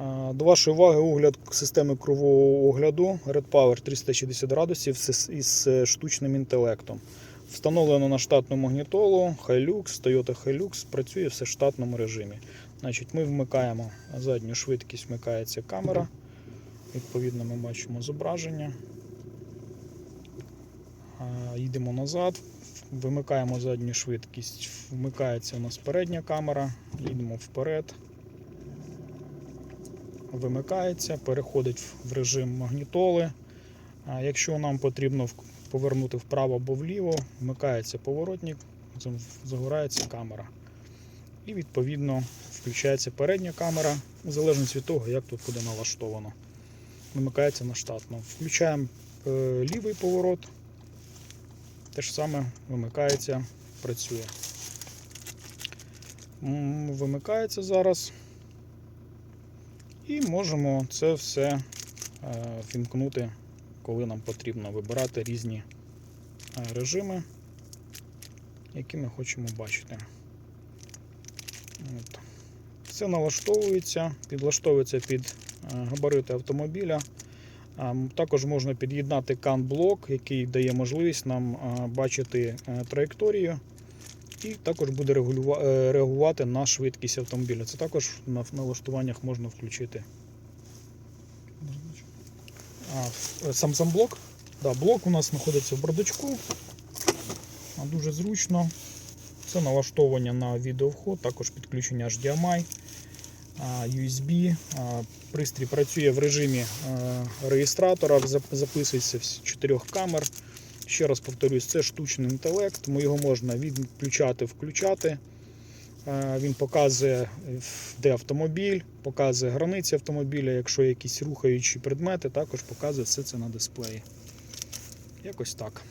А, До вашої уваги огляд системи кругового огляду Red Power 360 градусів із е, штучним інтелектом. Встановлено на штатну магнітолу Hilux, Toyota Hilux, працює все в штатному режимі. Значить, Ми вмикаємо задню швидкість, вмикається камера. Відповідно, ми бачимо зображення. Їдемо назад, вимикаємо задню швидкість, вмикається у нас передня камера, їдемо вперед. Вимикається, переходить в режим магнітоли. Якщо нам потрібно повернути вправо або вліво, вмикається поворотник, загорається камера. І відповідно включається передня камера, в залежності від того, як тут буде налаштовано. Вимикається на штатну. Включаємо е, лівий поворот. Те ж саме вимикається, працює. Вимикається зараз. І можемо це все е, вімкнути, коли нам потрібно вибирати різні е, режими, які ми хочемо бачити. От. Все налаштовується, підлаштовується під е, габарити автомобіля. Також можна під'єднати CAN-блок, який дає можливість нам бачити е, траєкторію. І також буде е, реагувати на швидкість автомобіля. Це також на налаштуваннях можна включити. А, е, сам сам блок. Да, блок у нас знаходиться в бардачку. Дуже зручно. Це налаштовування на відеовход, також підключення HDMI, USB. Пристрій працює в режимі е, реєстратора, записується з чотирьох камер. Ще раз повторюсь, це штучний інтелект, тому його можна відключати, включати. Е, Він показує, е, де автомобіль, показує границі автомобіля, якщо якісь рухаючі предмети, також показує все це на дисплеї. Якось так.